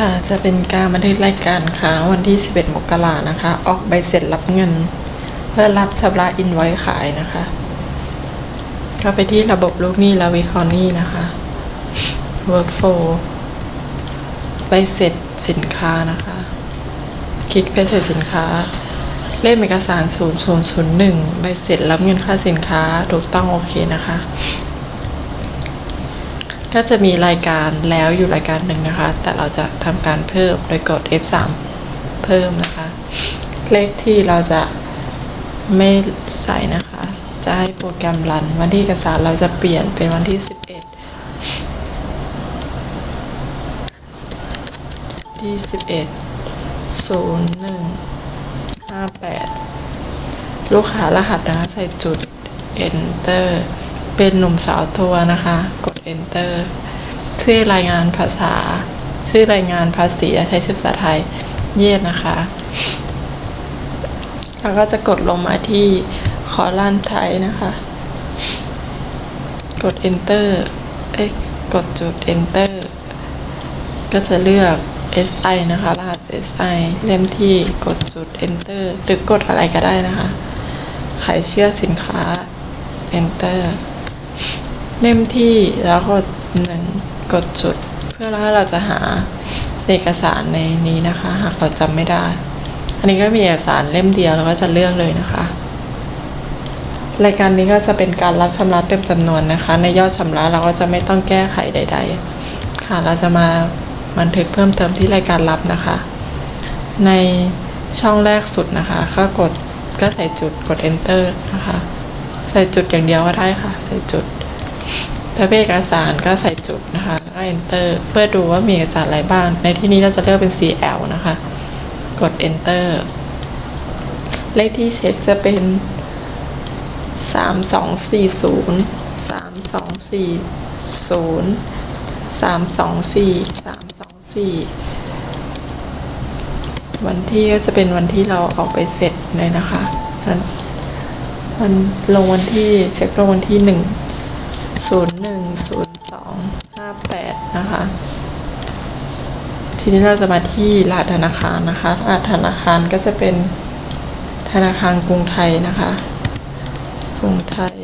ค่ะ จะเป็นการบันทึกรายการค้างวันที่ 11 มกรานะคะ ออกใบเสร็จรับเงิน เพื่อรับชำระอินไว้ขายนะคะ เข้าไปที่ระบบลูกหนี้และวิคราะห์หนี้นะคะ workflow ใบเสร็จสินค้านะคะ คลิกไปเสร็จสินค้า เล่มเอกสาร 0001 ใบเสร็จรับเงินค่าสินค้าถูกต้องโอเคนะคะ ก็จะมีรายการแล้วอยู่รายการหนึ่งนะคะ แต่เราจะทำการเพิ่มโดยกด F3 เพิ่มนะคะ เลขที่เราจะไม่ใส่นะคะ จะให้โปรแกรมรัน วันที่เอกสารเราจะเปลี่ยนเป็นวันที่ 11 ที่ 11 01 58 ลูกค้ารหัสนะคะใส่จุด enter เป็นหนุ่มสาวทัวร์นะคะ กด enter ชื่อรายงานภาษา ชื่อรายงานภาษีและใช้ชื่อภาษาไทยเย็ดนะคะ แล้วก็จะกดลงมาที่คอลันไทยนะคะ กด enter เอ้ยกดจุด enter ก็จะเลือก SI นะคะ รหัส SI เล่มที่กดจุด enter หรือกดอะไรก็ได้นะคะ ขายเชื่อสินค้า enter เล่มที่แล้วกดหนึ่งกดจุด เพื่อแล้วเราจะหาเอกสารในนี้นะคะ หากเราจำไม่ได้ อันนี้ก็มีเอกสารเล่มเดียวเราก็จะเลือกเลยนะคะ รายการนี้ก็จะเป็นการรับชำระเต็มจำนวนนะคะ ในยอดชำระเราก็จะไม่ต้องแก้ไขใด ๆ ค่ะ เราจะมาบันทึกเพิ่มเติมที่รายการรับนะคะ ในช่องแรกสุดนะคะ ก็กดก็ใส่จุดกด enter นะคะ ใส่จุดอย่างเดียวก็ได้ค่ะ ใส่จุด ถ้าเป็นเอกสารก็ใส่จุดนะคะแล้วก็ enter เพื่อดูว่ามีเอกสารอะไรบ้าง ในที่นี้เราจะเลือกเป็น CL นะคะ กด enter เลขที่เช็คจะเป็นสามสองสี่ศูนย์สามสองสี่ศูนย์สามสองสี่สามสองสี่วันที่ก็จะเป็นวันที่เราออกไปเสร็จเลยนะคะนั้นมันลงวันที่เช็คลงวันที่ห นึ่งศูนะคะ ทีนี้เราจะมาที่รหัสธนาคารนะคะรหัสธนาคารก็จะเป็นธนาคารกรุงไทยนะคะ กรุงไทย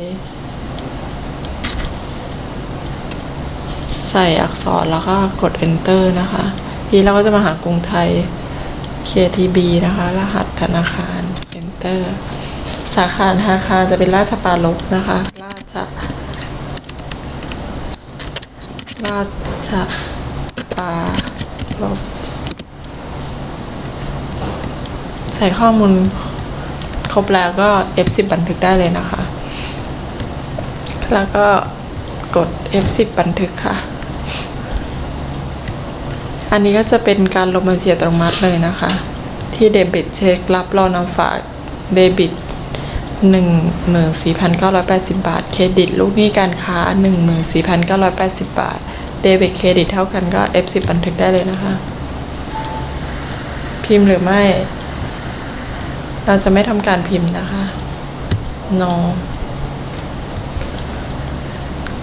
ใส่อักษรแล้วก็กด enter นะคะ ทีเราก็จะมาหากรุงไทย KTB นะคะ รหัสธนาคาร enter สาขาธนาคารจะเป็นราชปารภนะคะ ราช ราชปรารภใส่ข้อมูลครบแล้วก็ F10 บันทึกได้เลยนะคะ แล้วก็กด F10 บันทึกค่ะ อันนี้ก็จะเป็นการลงบัญชีอัตโนมัติเลยนะคะ ที่เดบิตเช็ครับรอนำฝากเดบิต14,980 บาท เครดิต ลูกหนี้การค้า 14,980 บาท เดบิตเครดิตเท่ากันก็ F10 บันทึกได้เลยนะคะ พิมพ์หรือไม่ เราจะไม่ทำการพิมพ์นะคะ no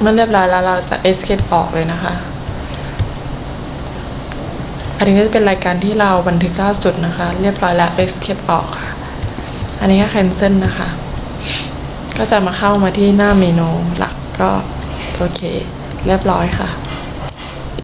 เมื่อเรียบร้อยแล้วเราจะ escape ออกเลยนะคะ อันนี้ก็จะเป็นรายการที่เราบันทึกล่าสุดนะคะ เรียบร้อยแล้ว escape ออกค่ะ อันนี้ก็ cancel นะคะ ก็จะมาเข้ามาที่หน้าเมนูหลักก็โอเค เรียบร้อยค่ะ